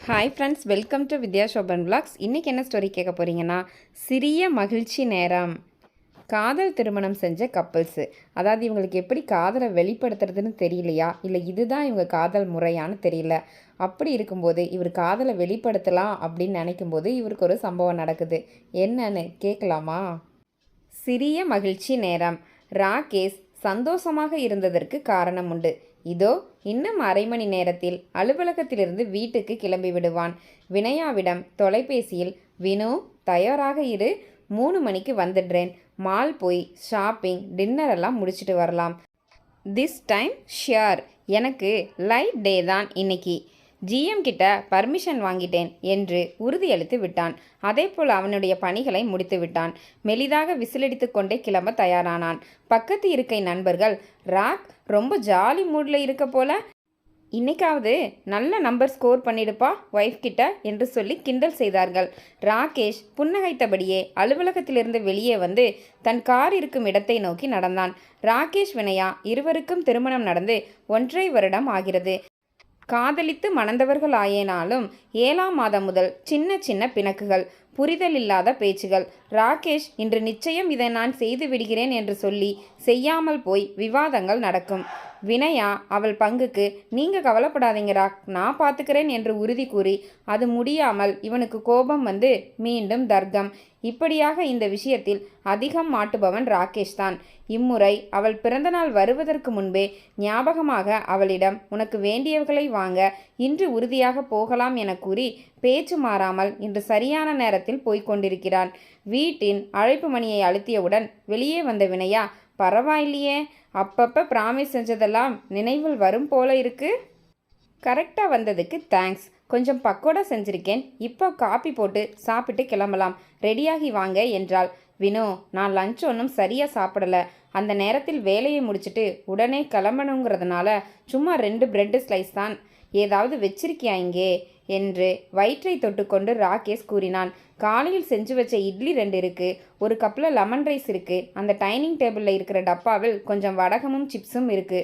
Hi friends welcome to Vidya Sobhan vlogs இன்றைக்கி என்ன story கேட்க போகிறீங்கன்னா சிறிய மகிழ்ச்சி நேரம். காதல் திருமணம் செஞ்ச கப்பல்ஸு அதாவது இவங்களுக்கு எப்படி காதலை வெளிப்படுத்துறதுன்னு தெரியலையா? இல்லை இதுதான் இவங்க காதல் முறையான்னு தெரியல. அப்படி இருக்கும்போது இவர் காதலை வெளிப்படுத்தலாம் அப்படின்னு நினைக்கும்போது இவருக்கு ஒரு சம்பவம் நடக்குது. என்னன்னு கேட்கலாமா? சிறிய மகிழ்ச்சி நேரம். ராகேஷ் சந்தோஷமாக இருந்ததற்கு காரணம் உண்டு. இதோ இன்னும் அரை மணி நேரத்தில் அலுவலகத்திலிருந்து வீட்டுக்கு கிளம்பி விடுவான். வினயாவிடம் தொலைபேசியில் வினு தயாராக இரு. மூணு மணிக்கு வந்துடுறேன். மால் போய் ஷாப்பிங் டின்னர் எல்லாம் முடிச்சுட்டு வரலாம். This time sure. எனக்கு லைட் டே தான் இன்னைக்கு. ஜிஎம் கிட்ட பர்மிஷன் வாங்கிட்டேன் என்று உறுதியளித்து விட்டான். அதேபோல் அவனுடைய பணிகளை முடித்து விட்டான். மெலிதாக விசிலடித்து கொண்டே கிளம்ப தயாரானான். பக்கத்து இருக்கை நண்பர்கள் ராக் ரொம்ப ஜாலி மூடில் இருக்க போல. இன்னைக்காவது நல்ல நம்பர் ஸ்கோர் பண்ணிடுப்பா ஒய்ஃப் கிட்ட என்று சொல்லி கிண்டல் செய்தார்கள். ராகேஷ் புன்னகைத்தபடியே அலுவலகத்திலிருந்து வெளியே வந்து தன் கார் இருக்கும் இடத்தை நோக்கி நடந்தான். ராகேஷ் வினயா இருவருக்கும் திருமணம் நடந்து ஒன்றரை வருடம் ஆகிறது. காதலித்து மணந்தவர்களாயேனாலும் ஏழாம் மாதம் முதல் சின்ன சின்ன பிணக்குகள் புரிதல் இல்லாத பேச்சுகள். ராகேஷ் இன்று நிச்சயம் இதை நான் செய்து விடுகிறேன் என்று சொல்லி செய்யாமல் போய் விவாதங்கள் நடக்கும். வினயா அவள் பங்குக்கு நீங்க கவலைப்படாதீங்க ராக் நான் பார்த்துக்கிறேன் என்று உறுதி கூறி அது முடியாமல் இவனுக்கு கோபம் வந்து மீண்டும் தர்க்கம். இப்படியாக இந்த விஷயத்தில் அதிகம் மாட்டுபவன் ராகேஷ் தான். இம்முறை அவள் பிறந்தநாள் வருவதற்கு முன்பே ஞாபகமாக அவளிடம் உனக்கு வேண்டியவர்களை வாங்க இன்று உறுதியாக போகலாம் என கூறி பேச்சு மாறாமல் இன்று சரியான நேரத்தில் போய்க் கொண்டிருக்கிறான். வீட்டின் அழைப்பு மணியை அழுத்தியவுடன் வெளியே வந்த வினையா? பரவாயில்லையே. அப்பப்போ ப்ராமிஸ் செஞ்சதெல்லாம் நினைவில் வரும் போல இருக்கு. கரெக்டாக வந்ததுக்கு தேங்க்ஸ் கொஞ்சம் பக்கோடா செஞ்சிருக்கேன். இப்போ காப்பி போட்டு சாப்பிட்டு கிளம்பலாம். ரெடியாகி வாங்க என்றாள். வினோ நான் லஞ்ச் ஒன்றும் சரியாக சாப்பிடல. அந்த நேரத்தில் வேலையை முடிச்சிட்டு உடனே கிளம்பணுங்கிறதுனால சும்மா ரெண்டு பிரெட்டு ஸ்லைஸ் தான். ஏதாவது வச்சிருக்கியா இங்கே? என்று வயிற்றை தொட்டுக்கொண்டு ராகேஷ் கூறினான். காலையில் செஞ்சு வச்ச இட்லி ரெண்டு இருக்கு ஒரு கப்பில் லெமன் ரைஸ் இருக்கு அந்த டைனிங் டேபிளில் இருக்கிற டப்பாவில் கொஞ்சம் வடகமும் சிப்ஸும் இருக்கு.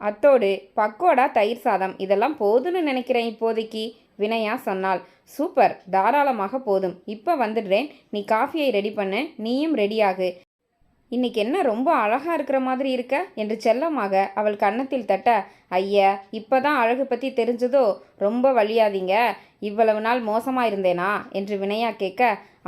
அத்தோடு பக்கோடா தயிர் சாதம் இதெல்லாம் போதும்னு நினைக்கிறேன் இப்போதைக்கு வினயா சொன்னாள். சூப்பர் தாராளமாக போதும். இப்போ வந்துடுறேன். நீ காஃபியை ரெடி பண்ணு நீயும் ரெடியாகு இன்னைக்கு என்ன ரொம்ப அழகா இருக்கிற மாதிரி இருக்க? என்று செல்லமாக அவள் கன்னத்தில் தட்ட ஐயா இப்பதான் அழகு பற்றி தெரிஞ்சதோ? ரொம்ப வழியாதீங்க இவ்வளவு நாள் மோசமா இருந்தேனா? என்று வினயா கேட்க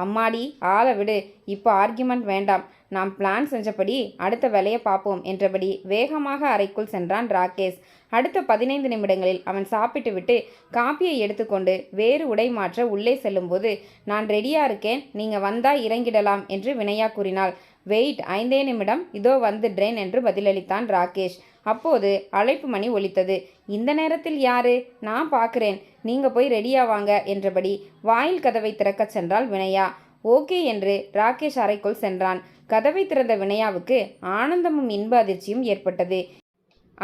அம்மாடி ஆளை விடு. இப்போ ஆர்கியுமெண்ட் வேண்டாம். நாம் பிளான் செஞ்சபடி அடுத்த வேலையை பார்ப்போம் என்றபடி வேகமாக அறைக்குள் சென்றான் ராகேஷ். அடுத்த பதினைந்து நிமிடங்களில் அவன் சாப்பிட்டுவிட்டு காப்பியை எடுத்துக்கொண்டு வேறு உடை மாற்ற உள்ளே செல்லும்போது நான் ரெடியா இருக்கேன். நீங்க வந்தா இறங்கிடலாம் என்று வினயா கூறினாள். வெயிட் ஐந்தே நிமிடம். இதோ வந்துடுறேன் என்று பதிலளித்தான் ராகேஷ். அப்போது அழைப்பு மணி ஒலித்தது. இந்த நேரத்தில் யாரு? நான் பார்க்குறேன். நீங்க போய் ரெடியா வாங்க என்றபடி வாயில் கதவை திறக்கச் சென்றாள் வினயா. ஓகே என்று ராகேஷ் அறைக்குள் சென்றான். கதவை திறந்த வினயாவுக்கு ஆனந்தமும் இன்ப அதிர்ச்சியும் ஏற்பட்டது.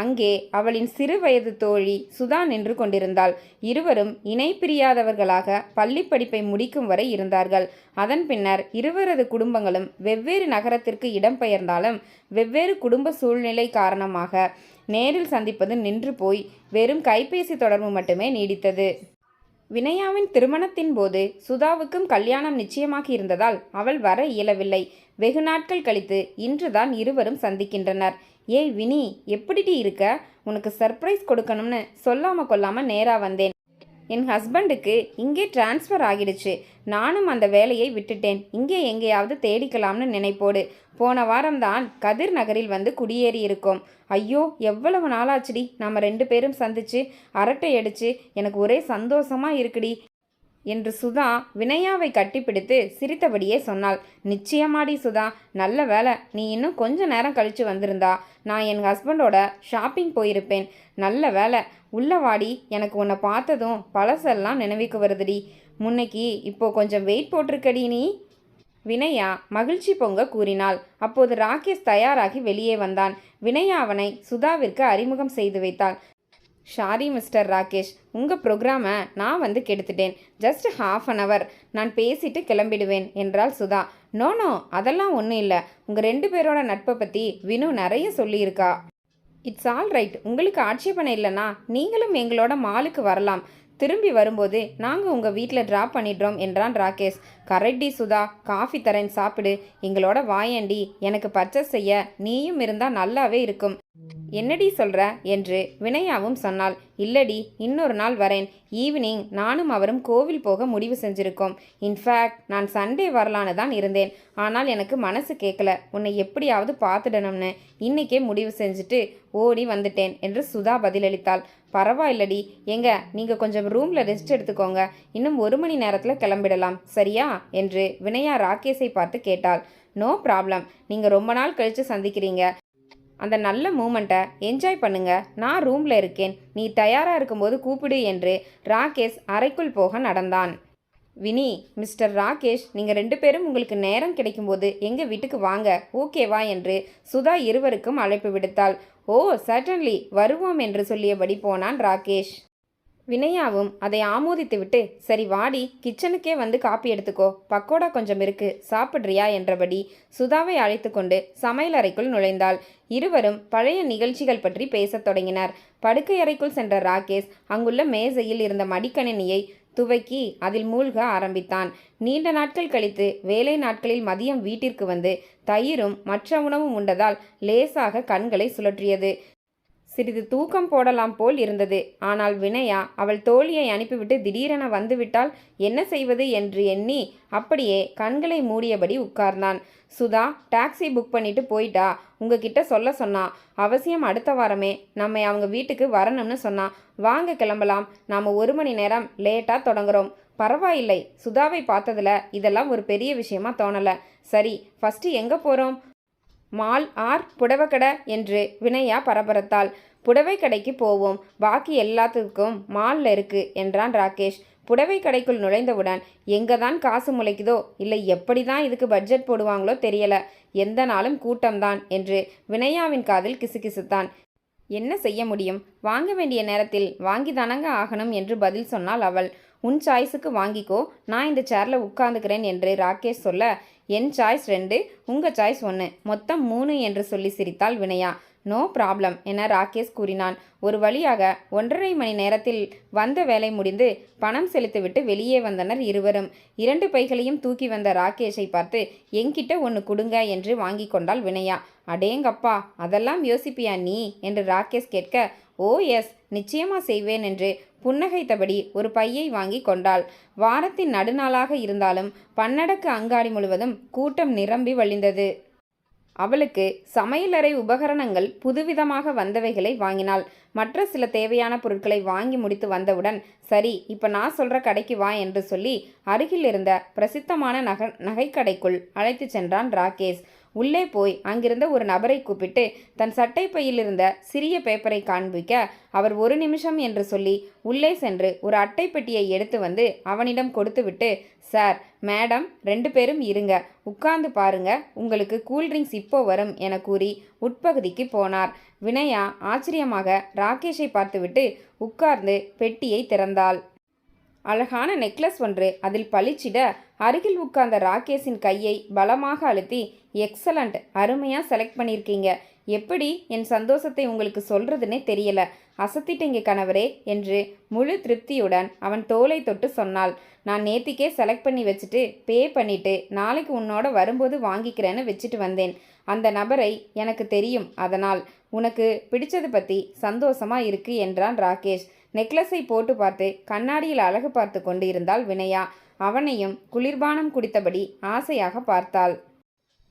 அங்கே அவளின் சிறு வயது தோழி சுதா நின்று கொண்டிருந்தாள். இருவரும் இணை பிரியாதவர்களாக பள்ளி படிப்பை முடிக்கும் வரை இருந்தார்கள். அதன் பின்னர் இருவரது குடும்பங்களும் வெவ்வேறு நகரத்திற்கு இடம்பெயர்ந்தாலும் வெவ்வேறு குடும்ப சூழ்நிலை காரணமாக நேரில் சந்திப்பது நின்று போய் வெறும் கைபேசி தொடர்பு மட்டுமே நீடித்தது. வினயாவின் திருமணத்தின் போது சுதாவுக்கும் கல்யாணம் நிச்சயமாகி இருந்ததால் அவள் வர இயலவில்லை. வெகு நாட்கள் கழித்து இன்றுதான் இருவரும் சந்திக்கின்றனர். ஏய் வினி எப்படிடி இருக்க? உனக்கு சர்ப்ரைஸ் கொடுக்கணும்னு சொல்லாம கொள்ளாமல் நேரா வந்தேன். என் ஹஸ்பண்டுக்கு இங்கே டிரான்ஸ்ஃபர் ஆகிடுச்சு. நானும் அந்த வேலையை விட்டுட்டேன். இங்கே எங்கேயாவது தேடிக்கலாம்னு நினைப்போடு. போன வாரம்தான் கதிர் நகரில் வந்து குடியேறி இருக்கோம். ஐயோ எவ்வளவு நாளாச்சுடி. நம்ம ரெண்டு பேரும் சந்திச்சு அரட்டை அடிச்சு எனக்கு ஒரே சந்தோஷமா இருக்குடி. என்று சுதா வினயாவை கட்டிப்பிடித்து சிரித்தபடியே சொன்னாள். நிச்சயமாடி சுதா நல்ல வேலை நீ இன்னும் கொஞ்ச நேரம் கழித்து வந்திருந்தா நான் என் ஹஸ்பண்டோட ஷாப்பிங் போயிருப்பேன். நல்ல வேலை உள்ள வாடி எனக்கு உன்னை பார்த்ததும் பழசெல்லாம் நினைவுக்கு வருதுடி. முன்னைக்கு இப்போ கொஞ்சம் வெயிட் போட்டிருக்கடி நீ. வினயா மகிழ்ச்சி பொங்க கூறினாள். அப்போது ராகேஷ் தயாராகி வெளியே வந்தான். வினயா அவனை சுதாவிற்கு அறிமுகம் செய்து வைத்தாள். ஷாரி மிஸ்டர் ராகேஷ் உங்கள் ப்ரோக்ராமை நான் வந்து கெடுத்துட்டேன். ஜஸ்ட் ஹாஃப் அன் அவர் நான் பேசிட்டு கிளம்பிடுவேன் என்றாள் சுதா. நோ நோ அதெல்லாம் ஒன்றும் இல்லை. உங்கள் ரெண்டு பேரோட நட்பை பற்றி வினு நிறைய சொல்லியிருக்கா. இட்ஸ் ஆல் ரைட் உங்களுக்கு ஆட்சேபனை இல்லைனா நீங்களும் எங்களோட மாலுக்கு வரலாம். திரும்பி வரும்போது நாங்கள் உங்கள் வீட்டில் ட்ராப் பண்ணிடுறோம் என்றான் ராகேஷ். கரெக்டி சுதா காஃபி தரேன் சாப்பிடு. எங்களோட வாயேண்டி எனக்கு பர்ச்சேஸ் செய்ய நீயும் இருந்தால் நல்லாவே இருக்கும். என்னடி சொல்ற? என்று வினயாவும் சொன்னாள். இல்லடி இன்னொரு நாள் வரேன். ஈவினிங் நானும் அவரும் கோவில் போக முடிவு செஞ்சிருக்கோம். இன்ஃபேக்ட் நான் சண்டே வரலான்னு தான் இருந்தேன். ஆனால் எனக்கு மனசு கேட்கல உன்னை எப்படியாவது பார்த்துடணும்னு. இன்னைக்கே முடிவு செஞ்சுட்டு ஓடி வந்துட்டேன் என்று சுதா பதிலளித்தாள். பரவாயில்லடி. எங்க நீங்கள் கொஞ்சம் ரூமில் ரெஸ்ட் எடுத்துக்கோங்க. இன்னும் ஒரு மணி நேரத்தில் கிளம்பிடலாம். சரியா? என்று வினயா ராகேஷை பார்த்து கேட்டாள். நோ ப்ராப்ளம் நீங்கள் ரொம்ப நாள் கழித்து சந்திக்கிறீங்க. அந்த நல்ல மூமெண்ட்டை என்ஜாய் பண்ணுங்க. நான் ரூமில் இருக்கேன். நீ தயாராக இருக்கும்போது கூப்பிடு என்று ராகேஷ் அறைக்குள் போக நடந்தான். வினி மிஸ்டர் ராகேஷ் நீங்கள் ரெண்டு பேரும் உங்களுக்கு நேரம் கிடைக்கும்போது எங்கள் வீட்டுக்கு வாங்க. ஓகேவா என்று சுதா இருவருக்கும் அழைப்பு விடுத்தாள். ஓ சர்டன்லி வருவோம் என்று சொல்லியபடி போனான் ராகேஷ். வினயாவும் அதை ஆமோதித்துவிட்டு சரி வாடி கிச்சனுக்கே வந்து காப்பி எடுத்துக்கோ. பக்கோடா கொஞ்சம் இருக்கு. சாப்பிட்றியா? என்றபடி சுதாவை அழைத்து கொண்டு சமையல் அறைக்குள் நுழைந்தாள். இருவரும் பழைய நிகழ்ச்சிகள் பற்றி பேசத் தொடங்கினார். படுக்கையறைக்குள் சென்ற ராகேஷ் அங்குள்ள மேசையில் இருந்த மடிக்கணினியை துவக்கி அதில் மூழ்க ஆரம்பித்தான். நீண்ட நாட்கள் கழித்து வேலை நாட்களில் மதியம் வீட்டிற்கு வந்து தயிரும் மற்ற உணவும் உண்டதால் லேசாக கண்களை சுழற்றியது. சிறிது தூக்கம் போடலாம் போல் இருந்தது. ஆனால் வினயா அவள் தோழியை அனுப்பிவிட்டு திடீரென வந்துவிட்டால் என்ன செய்வது என்று எண்ணி அப்படியே கண்களை மூடியபடி உட்கார்ந்தான். சுதா டாக்ஸி புக் பண்ணிட்டு போயிட்டா? உங்ககிட்ட சொல்ல சொன்னா. அவசியம் அடுத்த வாரமே. நம்மை அவங்க வீட்டுக்கு வரணும்னு சொன்னா. வாங்க கிளம்பலாம். நாம் ஒரு மணி நேரம் லேட்டாக தொடங்குறோம். பரவாயில்லை. சுதாவை பார்த்ததில் இதெல்லாம் ஒரு பெரிய விஷயமா தோணலை. சரி ஃபஸ்ட்டு எங்கே போகிறோம் மால் ஆர் புடவைக்கடை என்று வினயா பரபரத்தாள் புடவை கடைக்கு போவோம். பாக்கி எல்லாத்துக்கும் மால்ல இருக்கு என்றான் ராகேஷ். புடவை கடைக்குள் நுழைந்தவுடன் எங்கே தான் காசு முளைக்குதோ இல்லை எப்படி தான் இதுக்கு பட்ஜெட் போடுவாங்களோ தெரியல. எந்த நாளும் கூட்டம்தான் என்று வினயாவின் காதில் கிசுகிசுத்தான். என்ன செய்ய முடியும்? வாங்க வேண்டிய நேரத்தில் வாங்கி தானங்க ஆகணும் என்று பதில் சொன்னாள் அவள். உன் சாய்ஸுக்கு வாங்கிக்கோ. நான் இந்த சேரில் உட்காந்துக்கிறேன் என்று ராகேஷ் சொல்ல என் சாய்ஸ் ரெண்டு உங்கள் சாய்ஸ் ஒன்று மொத்தம் மூணு என்று சொல்லி சிரித்தாள் வினயா. நோ ப்ராப்ளம் என ராகேஷ் கூறினான். ஒரு வழியாக ஒன்றரை மணி நேரத்தில் வந்த வேலை முடிந்து பணம் செலுத்திவிட்டு வெளியே வந்தனர் இருவரும். இரண்டு பைகளையும் தூக்கி வந்த ராகேஷை பார்த்து என்கிட்ட ஒன்று கொடுங்க என்று வாங்கி கொண்டாள் வினயா. அடேங்கப்பா அதெல்லாம் யோசிப்பியா நீ? என்று ராகேஷ் கேட்க ஓ எஸ் நிச்சயமா செய்வேன் என்று புன்னகைத்தபடி ஒரு பையை வாங்கி கொண்டாள். வாரத்தின் நடுநாளாக இருந்தாலும் பன்னடக்கு அங்காடி முழுவதும் கூட்டம் நிரம்பி வழிந்தது. அவளுக்கு சமையலறை உபகரணங்கள் புதுவிதமாக வந்தவைகளை வாங்கினாள். மற்ற சில தேவையான பொருட்களை வாங்கி முடித்து வந்தவுடன் சரி இப்போ நான் சொல்கிற கடைக்கு வா என்று சொல்லி அருகில் இருந்த பிரசித்தமான நகை நகைக்கடைக்குள் அழைத்து சென்றான் ராகேஷ். உள்ளே போய் அங்கிருந்த ஒரு நபரை கூப்பிட்டு தன் சட்டை பையில் இருந்த சிறிய பேப்பரை காண்பிக்க அவர் ஒரு நிமிஷம் என்று சொல்லி உள்ளே சென்று ஒரு அட்டை பெட்டியை எடுத்து வந்து அவனிடம் கொடுத்துவிட்டு சார் மேடம் ரெண்டு பேரும் இருங்க. உட்கார்ந்து பாருங்க. உங்களுக்கு கூல்ட்ரிங்க்ஸ் இப்போ வரும் என கூறி உட்பகுதிக்கு போனார். வினயா ஆச்சரியமாக ராகேஷை பார்த்துவிட்டு உட்கார்ந்து பெட்டியை திறந்தாள். அழகான நெக்லஸ் ஒன்று. அதில் பளிச்சிட அருகில் உட்கார்ந்த ராகேஷின் கையை பலமாக அழுத்தி எக்ஸலண்ட் அருமையாக செலக்ட் பண்ணியிருக்கீங்க. எப்படி என் சந்தோஷத்தை உங்களுக்கு சொல்றதுன்னே தெரியல. அசத்திட்டீங்க கணவரே என்று முழு திருப்தியுடன் அவன் தோலை தொட்டு சொன்னாள். நான் நேத்திக்கே செலக்ட் பண்ணி வச்சுட்டு பே பண்ணிட்டு நாளைக்கு உன்னோட வரும்போது வாங்கிக்கிறேன்னு வச்சுட்டு வந்தேன். அந்த நபரை எனக்கு தெரியும். அதனால் உனக்கு பிடிச்சது பற்றி சந்தோஷமாக இருக்கு என்றான் ராகேஷ். நெக்லஸை போட்டு பார்த்து கண்ணாடியில் அழகு பார்த்து கொண்டு இருந்தாள் வினயா. அவனையும் குளிர்பானம் குடித்தபடி ஆசையாக பார்த்தாள்.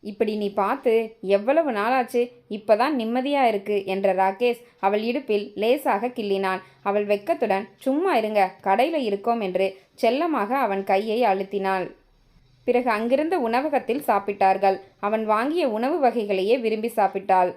இப்படி நீ பார்த்து எவ்வளவு நாளாச்சு? இப்பதான் நிம்மதியா இருக்கு என்ற ராகேஷ் அவள் இடுப்பில் லேசாக கிள்ளினான். அவள் வெக்கத்துடன் சும்மா இருங்க கடையில் இருக்கோம் என்று செல்லமாக அவன் கையை அழுத்தினாள். பிறகு அங்கிருந்த உணவகத்தில் சாப்பிட்டார்கள். அவன் வாங்கிய உணவு வகைகளையே விரும்பி சாப்பிட்டாள்.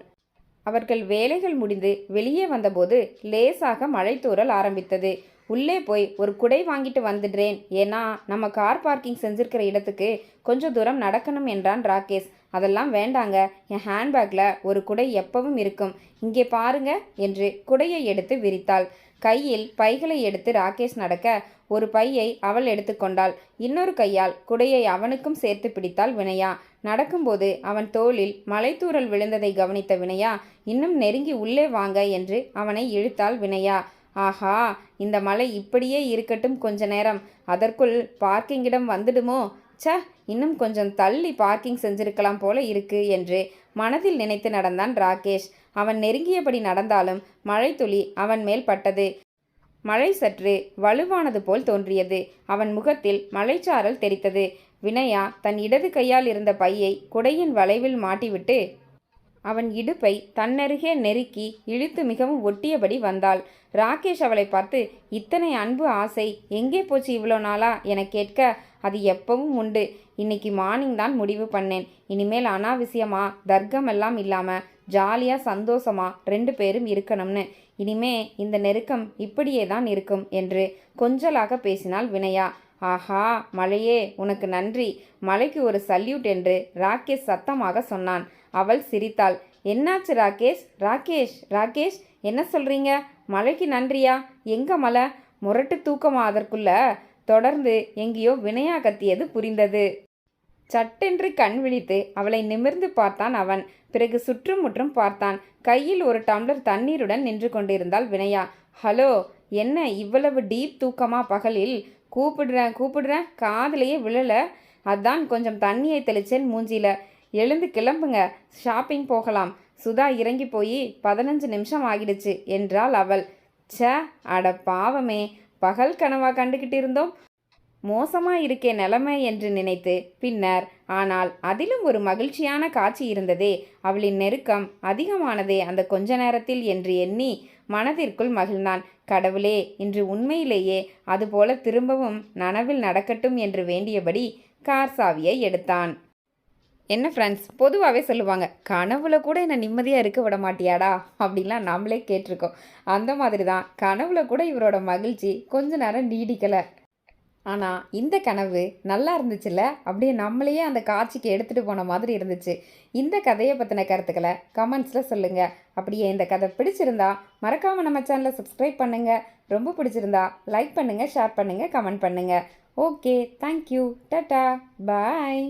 அவர்கள் வேலைகள் முடிந்து வெளியே வந்தபோது லேசாக மழை தூறல் ஆரம்பித்தது. உள்ளே போய் ஒரு குடை வாங்கிட்டு வந்துடுறேன். ஏன்னா நம்ம கார் பார்க்கிங் செஞ்சிருக்கிற இடத்துக்கு கொஞ்சம் தூரம் நடக்கணும் என்றான் ராகேஷ். அதெல்லாம் வேண்டாங்க. என் ஹேண்ட்பேக்கில் ஒரு குடை எப்பவும் இருக்கும். இங்கே பாருங்க என்று குடையை எடுத்து விரித்தாள். கையில் பைகளை எடுத்து ராகேஷ் நடக்க ஒரு பையை அவள் எடுத்துக்கொண்டாள். இன்னொரு கையால் குடையை அவனுக்கும் சேர்த்து பிடித்தாள் வினயா. நடக்கும்போது அவன் தோளில் மலைத்தூரல் விழுந்ததை கவனித்த வினயா இன்னும் நெருங்கி உள்ளே வாங்க என்று அவனை இழுத்தாள் வினயா. ஆஹா இந்த மலை இப்படியே இருக்கட்டும் கொஞ்ச நேரம். அதற்குள் பார்க்கிங்கிடம் வந்துடுமோ? ச்ச இன்னும் கொஞ்சம் தள்ளி பார்க்கிங் செஞ்சிருக்கலாம் போல இருக்கு என்று மனதில் நினைத்து நடந்தான் ராகேஷ். அவன் நெருங்கியபடி நடந்தாலும் மழைத்துளி அவன் மேல் பட்டது. மழை சற்று வலுவானது போல் தோன்றியது. அவன் முகத்தில் மழைச்சாரல் தெரித்தது வினயா தன் இடது கையால் இருந்த பையை குடையின் வளைவில் மாட்டிவிட்டு அவன் இடுப்பை தன்னருகே நெருக்கி இழுத்து மிகவும் ஒட்டியபடி வந்தாள். ராகேஷ் அவளை பார்த்து இத்தனை அன்பு ஆசை எங்கே போச்சு இவ்வளோ நாளா? என கேட்க அது எப்பவும் உண்டு. இன்னைக்கு மார்னிங் தான் முடிவு பண்ணேன். இனிமேல் அனாவசியமா? தர்க்கம் எல்லாம் இல்லாமல் ஜாலியாக சந்தோஷமா? ரெண்டு பேரும் இருக்கணும்னு. இனிமே இந்த நெருக்கம் இப்படியே தான் இருக்கும் என்று கொஞ்சலாக பேசினாள் வினயா. ஆஹா மழையே உனக்கு நன்றி. மழைக்கு ஒரு சல்யூட் என்று ராகேஷ் சத்தமாக சொன்னான். அவள் சிரித்தாள். என்னாச்சு ராகேஷ்? ராகேஷ் ராகேஷ் என்ன சொல்றீங்க? மழைக்கு நன்றியா? எங்க மலை? முரட்டு தூக்கமா அதற்குள்ள? தொடர்ந்து எங்கேயோ வினையா கத்தியது புரிந்தது. சட்டென்று கண் விழித்து அவளை நிமிர்ந்து பார்த்தான் அவன். பிறகு சுற்றும் முற்றும் பார்த்தான். கையில் ஒரு டம்ளர் தண்ணீருடன் நின்று கொண்டிருந்தாள் வினயா. ஹலோ என்ன இவ்வளவு டீப் தூக்கமா பகலில்? கூப்பிடுறேன் கூப்பிடுறேன். காதலையே விழல. அதான் கொஞ்சம் தண்ணியை தெளிச்சேன் மூஞ்சியில். எழுந்து கிளம்புங்க. ஷாப்பிங் போகலாம். சுதா இறங்கி போய் பதினஞ்சு நிமிஷம் ஆகிடுச்சு என்றாள் அவள். ச அட பாவமே. பகல் கனவா கண்டுகிட்டு இருந்தோம். மோசமாக இருக்கே நிலைமை என்று நினைத்து பின்னர் ஆனால் அதிலும் ஒரு மகிழ்ச்சியான காட்சி இருந்ததே. அவளின் நெருக்கம் அதிகமானதே அந்த கொஞ்ச நேரத்தில் என்று எண்ணி மனதிற்குள் மகிழ்ந்தான். கடவுளே இன்று உண்மையிலேயே அதுபோல திரும்பவும் நனவில் நடக்கட்டும் என்று வேண்டியபடி கார் சாவியை எடுத்தான். என்ன ஃப்ரெண்ட்ஸ் பொதுவாகவே சொல்லுவாங்க கனவுல கூட என்னை நிம்மதியாக இருக்க விட மாட்டியாடா? அப்படின்லாம் நம்மளே கேட்டிருக்கோம். அந்த மாதிரி தான் கனவுல கூட இவரோட மகிழ்ச்சி கொஞ்ச நேரம் நீடிக்கலை. ஆனால் இந்த கனவு நல்லா இருந்துச்சுல்ல? அப்படியே நம்மளையே அந்த காட்சிக்கு எடுத்துகிட்டு போன மாதிரி இருந்துச்சு. இந்த கதையை பற்றின கருத்துக்களை கமெண்ட்ஸில் சொல்லுங்கள் அப்படியே இந்த கதை பிடிச்சிருந்தா மறக்காமல் நம்ம சேனலை சப்ஸ்கிரைப் பண்ணுங்கள் ரொம்ப பிடிச்சிருந்தா லைக் பண்ணுங்கள் ஷேர் பண்ணுங்கள் கமெண்ட் பண்ணுங்கள் ஓகே தேங்க்யூ டட்டா பாய்